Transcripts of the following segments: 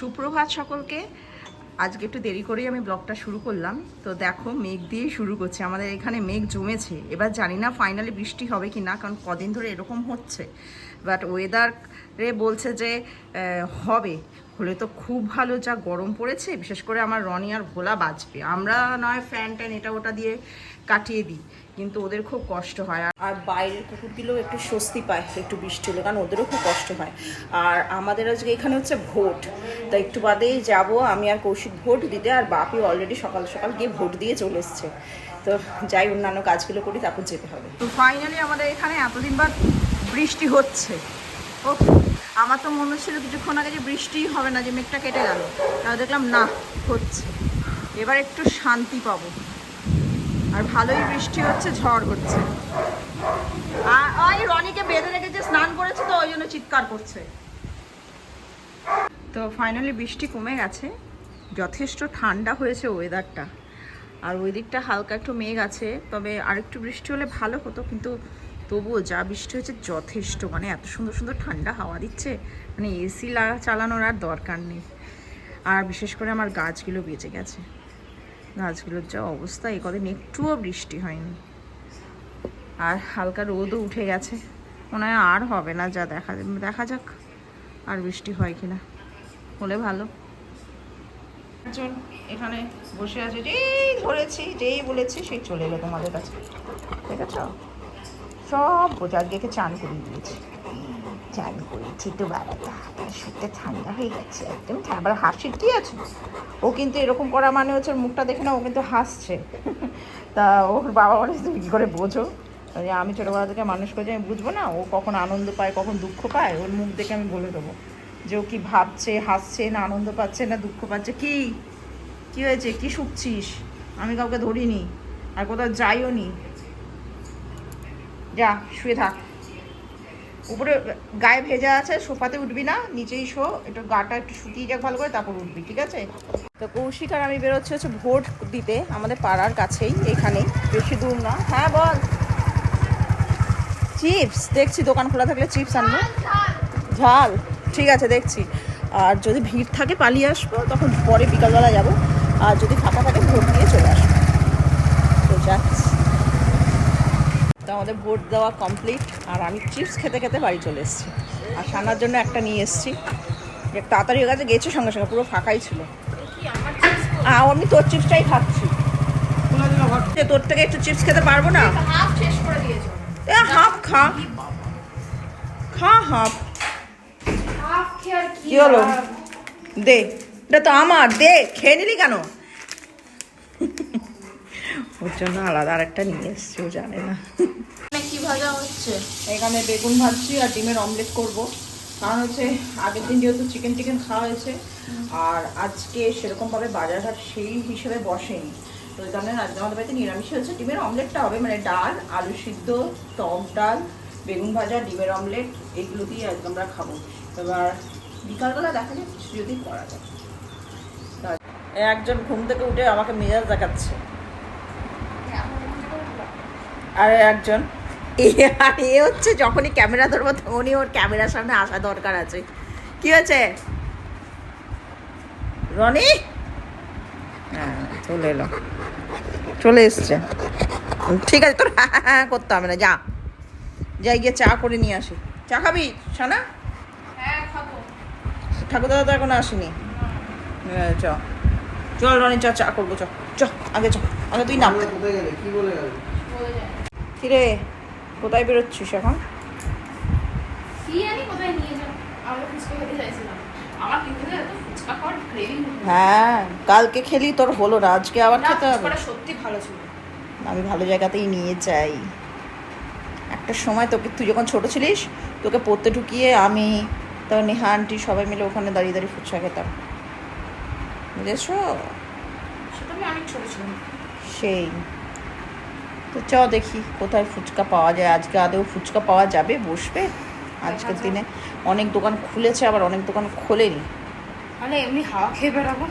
সুপ্রভাত সকলকে। আজকে একটু দেরি করেই আমি ব্লগটা শুরু করলাম। তো দেখো, মেঘ দিয়েই শুরু করছে। আমাদের এখানে মেঘ জমেছে। এবার জানি না ফাইনালি বৃষ্টি হবে কি না, কারণ কদিন ধরে এরকম হচ্ছে। বাট ওয়েদারে বলছে যে হবে। হলে তো খুব ভালো যা গরম পড়েছে। বিশেষ করে আমার রনি আর ভোলা বাঁচবে আমরা নয় ফ্যান ট্যান এটা ওটা দিয়ে কাটিয়ে দিই। কিন্তু ওদের খুব কষ্ট হয়। আর- আর বাইরের কুকুরগুলোও একটু স্বস্তি পায় একটু বৃষ্টি হলে কারণ ওদেরও খুব কষ্ট হয়। আর আমাদের আজকে এখানে হচ্ছে ভোট। তা একটু বাদেই যাব আমি আর কৌশিক ভোট দিতে আর বাপি অলরেডি সকাল সকাল গিয়ে ভোট দিয়ে চলে এসছে। তো যাই অন্যান্য কাজগুলো করি তারপর যেতে হবে। তো ফাইনালি আমাদের এখানে এতদিন বাদ বৃষ্টি হচ্ছে। ও আমার তো মনে হচ্ছিল কিছুক্ষণ আগে যে বৃষ্টিই হবে না যে মেঘটা কেটে গেল। তাও দেখলাম না হচ্ছে। এবার একটু শান্তি পাবো। আর ভালোই বৃষ্টি হচ্ছে, ঝড় হচ্ছে। আর ওই রনিকে বেঁধে রেখেছে, স্নান করেছে তো, ওই জন্য চিৎকার করছে। তো ফাইনালি বৃষ্টি কমে গেছে। যথেষ্ট ঠান্ডা হয়েছে ওয়েদারটা আর ওই দিকটা হালকা একটু মেঘ আছে, তবে আরেকটু বৃষ্টি হলে ভালো হতো, কিন্তু তবুও যা বৃষ্টি হয়েছে যথেষ্ট। মানে এত সুন্দর সুন্দর ঠান্ডা হাওয়া দিচ্ছে। মানে এসি লাগা চালানোর আর দরকার নেই। আর বিশেষ করে আমার গাছগুলো বেঁচে গেছে। গাছগুলোর যা অবস্থা এই কদিন একটুও বৃষ্টি হয়নি। আর হালকা রোদও উঠে গেছে। মনে হয় আর হবে না, যা দেখা দেখা যাক আর বৃষ্টি হয় কিনা। হলে ভালো। একজন এখানে বসে আছে, যেই ধরেছি, যেই বলেছি সেই চলে এলো তোমাদের কাছে। ঠিক আছে সব বোঝা, আজকে চান করিয়ে দিয়েছি। চান করেছি তো বাবাটা। শরীরটা ঠান্ডা হয়ে গেছে, একদম আবার হাসি কি আছে? ও কিন্তু এরকম করা মানে হচ্ছে মুখটা দেখে না, ও কিন্তু হাসছে। তা ওর বাবা বলে, তুমি কী করে বোঝো? আমি ছোটোবেলা থেকে মানুষ করেছি আমি বুঝব না। ও কখন আনন্দ পায়, কখন দুঃখ পায়, ওর মুখ দেখে আমি বলে দেবো যে ও কি ভাবছে, হাসছে, না আনন্দ পাচ্ছে, না দুঃখ পাচ্ছে। কি? কি হয়েছে? কি শুকছিস? আমি কাউকে ধরিনি, আর কোথাও যাইও নি যা, শুয়ে থাক। উপরে গায়ে ভেজা আছে, সোফাতে উঠবি না, নিচেই শো, একটু গাটা একটু শুকিয়ে যাক ভালো করে, তারপর উঠবি, ঠিক আছে? তো কৌশিক আর আমি বেরোচ্ছি হচ্ছে ভোট দিতে, আমাদের পাড়ার কাছেই, এখানেই, বেশি দূর না। হ্যাঁ বল। চিপস দেখছি দোকান খোলা থাকলে চিপস আনব। ঝাল, ঠিক আছে, দেখছি। আর যদি ভিড় থাকে পালিয়ে আসব, তখন পরে বিকালবেলা যাব। আর যদি ফাঁকা থাকে, ভোট দিয়ে চলে আসব তো যাচ্ছি তো আমাদের ভোট দেওয়া কমপ্লিট আর আমি চিপস খেতে খেতে বাড়ি চলে এসেছি। আর সানার জন্য একটা নিয়ে এসেছি। যে তাড়াতাড়ি হয়ে গেছে গেছে সঙ্গে সঙ্গে পুরো ফাঁকাই ছিল। আমি তোর চিপসটাই খাচ্ছি। তোর থেকে একটু চিপস খেতে পারব না? হাফ খা। খা হাফ কি হলো? দে। এটা তো আমার দে। খেয়ে নিলি কেন? ওর জন্য আলাদা আরেকটা নিয়ে এসছি ও জানে না। মানে কি ভাজা হচ্ছে? এখানে বেগুন ভাজছি আর ডিমের অমলেট করব। কারণ হচ্ছে আগের দিন যেহেতু চিকেন টিকেন খাওয়া হয়েছে আর আজকে সেরকমভাবে বাজারঘাট সেই হিসেবে বসেনি। তো ওই কারণে আজকে আমাদের বাড়িতে নিরামিষ হয়েছে ডিমের অমলেটটা হবে মানে ডাল আলু সিদ্ধ টক ডাল বেগুন ভাজা ডিমের অমলেট এগুলো দিয়ে আজকে আমরা খাব। এবার বিকালবেলা দেখা যাক কিছু যদি করা যায়। একজন ঘুম থেকে উঠে আমাকে মেজাজ দেখাচ্ছে। আর একজন। এ আর এ হচ্ছে যখনই ক্যামেরা ধরবো তখনই ওর ক্যামেরার সামনে আসা দরকার আছে। কি হয়েছে? রনি? হ্যাঁ চলে এলো। চলে এসছে। ঠিক আছে তোর হ্যাঁ করতে হবে না যা। যাই গিয়ে চা করে নিয়ে আসি। চা খাবি সানা হ্যাঁ ঠাকুর দাদা তো এখন আসেনি। হ্যাঁ, চ। চল রনি চ চা করব চ। চ আগে চ। আগে তুই নাম কি বলে কিরে কোথায় বেরোচ্ছিস এখন? হ্যাঁ কালকে খেলি তোর হলো না আজকে আবার খেতে হবে। সত্যি ভালো ছিল। আমি ভালো জায়গাতেই নিয়ে যাই। একটা সময় তোকে তুই যখন ছোট ছিলিস তোকে পড়তে ঢুকিয়ে আমি তোর নেহা আন্টি সবাই মিলে ওখানে দাঁড়িয়ে দাঁড়িয়ে ফুচকা খেতাম। বুঝেছ? সেই। তো চ দেখি কোথায় ফুচকা পাওয়া যায়। আজকে আদেও ফুচকা পাওয়া যাবে? বসবে? আজকের দিনে অনেক দোকান খুলেছে আবার অনেক দোকান খোলেনি। মানে এমনি হাওয়া খেয়ে বেড়াবো।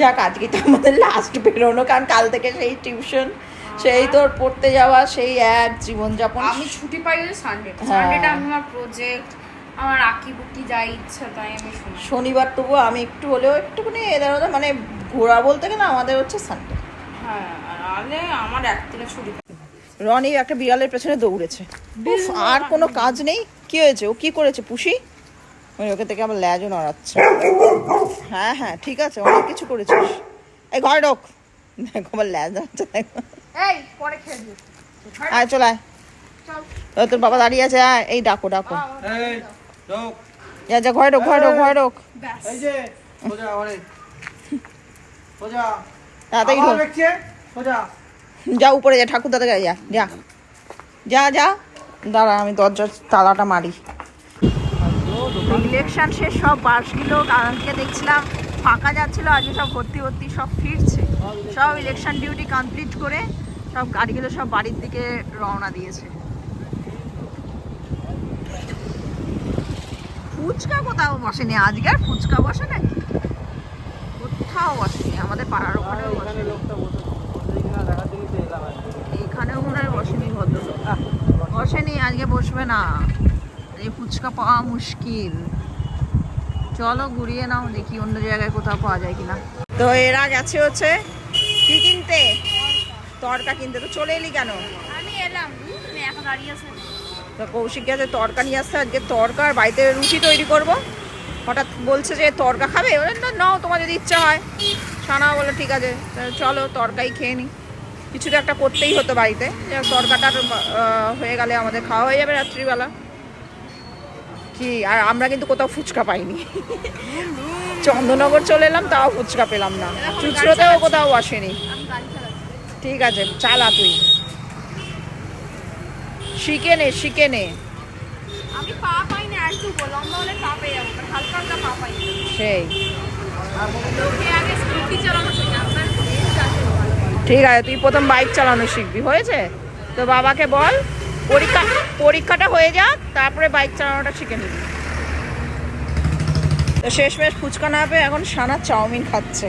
যাক আজকে তো আমাদের লাস্ট বেরোনো কারণ কাল থেকে সেই টিউশন সেই তোর পড়তে যাওয়া সেই এক জীবনযাপন। আমি ছুটি পাই সানডে হ্যাঁ। সানডেটা আমার প্রজেক্ট আমার আঁকি বুকি যা ইচ্ছা তাই আমি শনিবার তবু আমি একটু হলেও একটুখানি এদের ওদের মানে ঘোরা বলতে গেলে আমাদের হচ্ছে সানডে হ্যাঁ। আরে আমার একদিনে ছুটি রনি একটা বিড়ালের পেছনে দৌড়েছে। আর কোনো কাজ নেই? কি হয়েছে? ও কি করেছে? পুষি? ওই ওকে থেকে আবার ল্যাজও নড়াচ্ছে। হ্যাঁ হ্যাঁ ঠিক আছে অনেক কিছু করেছিস। এই ঘরে ঢোক। দেখো আবার ল্যাজ নড়াচ্ছে দেখো আয় চল আয়। তোর বাবা দাঁড়িয়ে আছে আয়। এই ডাকো ডাকো। এই যা যা ঘরে ঢোক ঘরে ঢোক ঘরে ঢোক। তাড়াতাড়ি ঢোক। যা। উপরে যা ঠাকুর দাদা যা যা। যা যা। দাঁড়া আমি দরজার তালাটা মারি। ইলেকশন শেষ সব বাসগুলো কালকে দেখছিলাম ফাঁকা যাচ্ছিল আজকে সব ভর্তি ভর্তি সব ফিরছে। সব ইলেকশন ডিউটি কমপ্লিট করে সব গাড়িগুলো সব বাড়ির দিকে রওনা দিয়েছে। ফুচকা কোথাও বসেনি আজকে আর ফুচকা বসে নাকি কোথাও বসেনি আমাদের পাড়ার ওখানেও বসে কিনা দেখার জন্য তো এলাম আর কি। এখানেও মনে হয় বসেনি ভদ্রলোক। বসেনি আজকে বসবে না। এই ফুচকা পাওয়া মুশকিল। চলো ঘুরিয়ে নাও দেখি অন্য জায়গায় কোথাও পাওয়া যায় কিনা। তো এরা গেছে হচ্ছে কি কিনতে? তরকা কিনতে। তো চলে এলি কেন? আমি এলাম। এখন দাঁড়িয়ে আছে তো কৌশিক গেছে তরকা নিয়ে আসতে আজকে তরকা আর বাড়িতে রুটি তৈরি করব। হঠাৎ বলছে যে তরকা খাবে? বলে না নাও তোমার যদি ইচ্ছা হয়। সানা বলে ঠিক আছে চলো তরকাই খেয়ে নিই কিছু তো একটা করতেই হতো বাড়িতে। তরকাটার হয়ে গেলে আমাদের খাওয়া হয়ে যাবে রাত্রিবেলা। কি আর আমরা কিন্তু কোথাও ফুচকা পাইনি। চন্দননগর চলে এলাম তাও ফুচকা পেলাম না। চুচড়োতেও কোথাও আসেনি। ঠিক আছে চালা তুই। শিখে নে শিখে নে সেই লোকে আগে স্কুটি চালানো শেখে আপনার চালাতে ঠিক আছে, তুই প্রথম বাইক চালানো শিখবি, হয়েছে? তো বাবাকে বল, পরীক্ষা, পরীক্ষাটা হয়ে যাক, তারপরে বাইক চালানোটা শিখে নিবি। তো শেষমেশ ফুচকা না পেয়ে এখন সানা চাউমিন খাচ্ছে।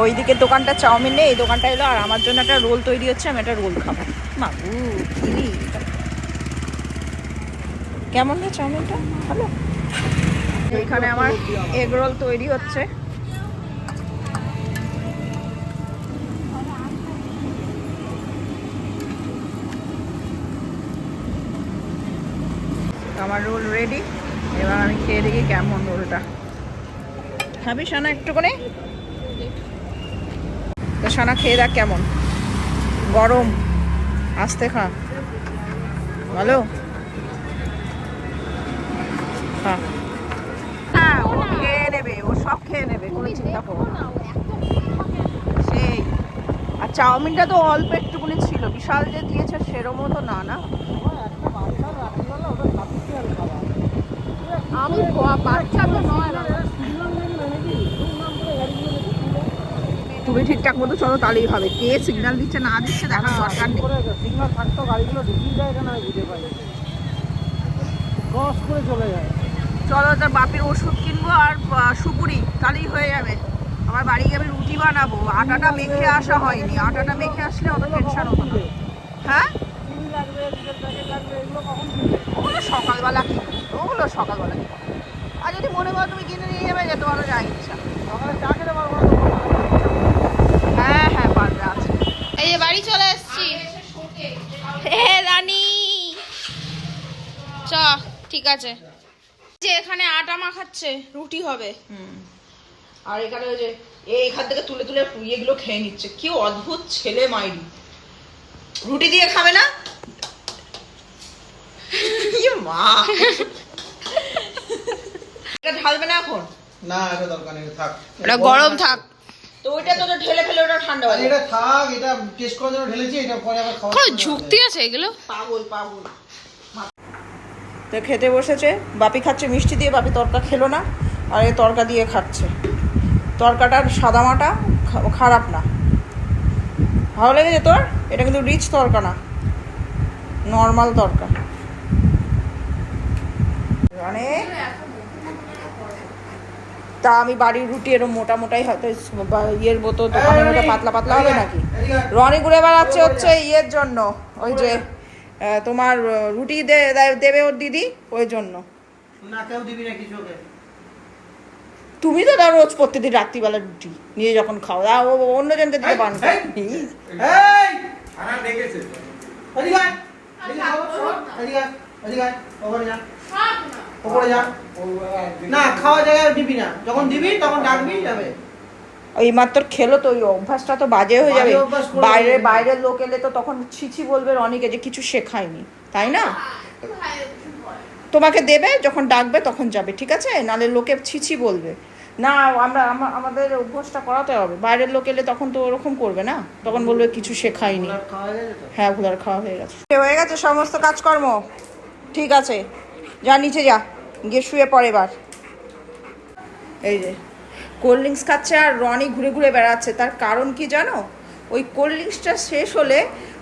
ওইদিকে দোকানটা চাউমিন নেই, এই দোকানটা এলো, আর আমার জন্য একটা রোল তৈরি হচ্ছে, আমি একটা রোল খাব। মাবু কি কেমন রে চাউমিনটা? ভালো? এখানে আমার এগ রোল তৈরি হচ্ছে। আমার রোল রেডি। এবার আমি খেয়ে দেখি কেমন রোলটা। খাবি সোনা একটু করে তো সোনা খেয়ে দেখ কেমন। গরম। আস্তে খা। ভালো? খেয়ে নেবে, ও সব খেয়ে নেবে সেই। আর চাউমিনটা তো অল্প একটুকুনি ছিল। বিশাল যে দিয়েছে সেরমও তো না না? আমি বাচ্চা তো নয় না। তুমি ঠিকঠাক মতো চলো তাহলেই হবে। কে সিগন্যাল দিচ্ছে না দিচ্ছে দেখার দরকার নেই। থাকতো গাড়িগুলো ঢুকিয়ে যায় কেন বুঝে পাই ক্রস করে চলে যায়। চলো তার বাপির ওষুধ কিনবো আর সুপুরি তাহলেই হয়ে যাবে। আমার বাড়ি গিয়ে আমি রুটি বানাবো। আটাটা মেখে আসা হয়নি। আটাটা মেখে আসলে অত টেনশন হতো না। হ্যাঁ? লাগবে লাগবে এগুলো কখন কিনবে ওগুলো সকালবেলা কি? ওগুলো সকালবেলা কি? আর যদি মনে করো তুমি কিনে নিয়ে যাবে যে পারো যা ইচ্ছা। সকালে চা খেতে পারব হ্যাঁ হ্যাঁ পারবে আছে। এই যে বাড়ি চলে এসেছি। হে রানী। চ ঠিক আছে। যে এখানে আটা মাখাচ্ছে রুটি হবে। হুম। আর এখানে ওই যে এইখান থেকে তুলে তুলে এগুলো খেয়ে নিচ্ছে। কি অদ্ভুত ছেলে মাইরি। রুটি দিয়ে খাবে না? মা। এটা ঢালবে না এখন? না এটা দরকার নেই থাক। ওটা গরম থাক। তো ওইটা তো তো ঢেলে ফেলে ওটা ঠান্ডা হয়ে যাবে। এটা থাক এটা টেস্ট করার জন্য ঢেলেছি এটা পরে আবার খাওয়া কোনো আছে এগুলো? পাগল পাগল। তো খেতে বসেছে বাপি খাচ্ছে মিষ্টি দিয়ে বাপি তরকা খেলো না আর এ তরকা দিয়ে খাচ্ছে। তরকাটার সাদামাটা খা- খারাপ না। ভালো লেগেছে তোর? এটা কিন্তু রিচ তরকা না নর্মাল তরকা। মানে? তা আমি বাড়ির রুটি এরকম মোটা মোটাই হয়তো ইয়ের মতো দোকানের মতো পাতলা পাতলা হবে নাকি? রনি ঘুরে বেড়াচ্ছে হচ্ছে ইয়ের জন্য ওই যে তোমার রুটি দেবে ওর দিদি ওই জন্য। না কেউ দিবি না কিছু ওকে। তুমি তো ধর রোজ প্রত্যেকদিন রাত্রিবেলা রুটি নিয়ে যখন খাও আ, ও অন্যজনকে দিতে এই ওপরে যা। না খাওয়া জায়গায় দিবি না। যখন দিবি তখন ডাকবি যাবে। ওই মাত্র খেলো তো ওই অভ্যাসটা তো বাজে হয়ে যাবে। বাইরে বাইরের লোক এলে তো তখন ছিছি বলবে রনিকে যে কিছু শেখায়নি তাই না? তোমাকে দেবে যখন ডাকবে তখন যাবে ঠিক আছে? নালে লোকে ছিছি বলবে। না আমরা আমাদের অভ্যাসটা করাতে হবে। বাইরের লোক এলে তখন তো ওরকম করবে না। তখন বলবে কিছু শেখায়নি। হ্যাঁ ভুলার খাওয়া হয়ে গেছে। হয়ে গেছে সমস্ত কাজকর্ম। ঠিক আছে। যা নিচে যা। গিয়ে শুয়ে পড়ে এবার। এই যে কোল্ড ড্রিঙ্কস খাচ্ছে আর রনি ঘুরে ঘুরে বেড়াচ্ছে। তার কারণ কি জানো? ওই কোল্ড ড্রিঙ্কসটা শেষ হলে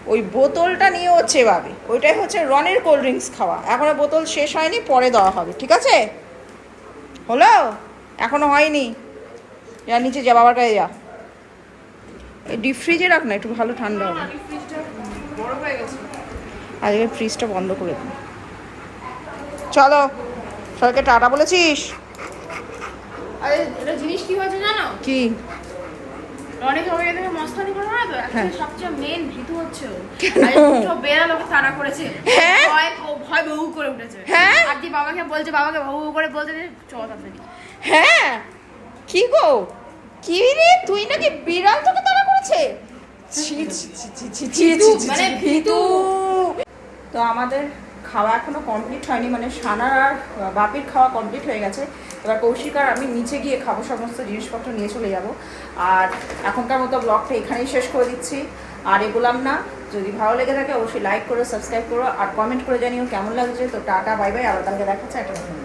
ওই বোতলটা নিয়ে ও চেবাবে। ওইটাই হচ্ছে রনের কোল্ড ড্রিঙ্কস খাওয়া। এখনও বোতল শেষ হয়নি পরে দেওয়া হবে ঠিক আছে? হলো? এখনও হয়নি। যা নিচে যা বাবার কাছে যা। এই ডিপ ফ্রিজে রাখ না একটু ভালো ঠান্ডা হবে। আজকে ফ্রিজটা বন্ধ করে দিন চলো। সবাইকে টাটা বলেছিস? জিনিস কি হয়েছে জানো? কি? হ্যাঁ। হ্যাঁ? হ্যাঁ? করে বলছে হ্যাঁ? গো? কি রে? তুই নাকি বিড়াল তোকে তারা করেছে? ছি মানে তো আমাদের খাওয়া এখনও কমপ্লিট হয়নি মানে সানার আর বাপির খাওয়া কমপ্লিট হয়ে গেছে। এবার কৌশিক আর আমি নিচে গিয়ে খাব, সমস্ত জিনিসপত্র নিয়ে চলে যাব। আর এখনকার মতো ব্লগটা এখানেই শেষ করে দিচ্ছি। আর এগুলাম না, যদি ভালো লেগে থাকে অবশ্যই লাইক করো সাবস্ক্রাইব করো, আর কমেন্ট করে জানিও কেমন লাগছে। তো টাটা বাই বাই আবার দেখাচ্ছে একটা নতুন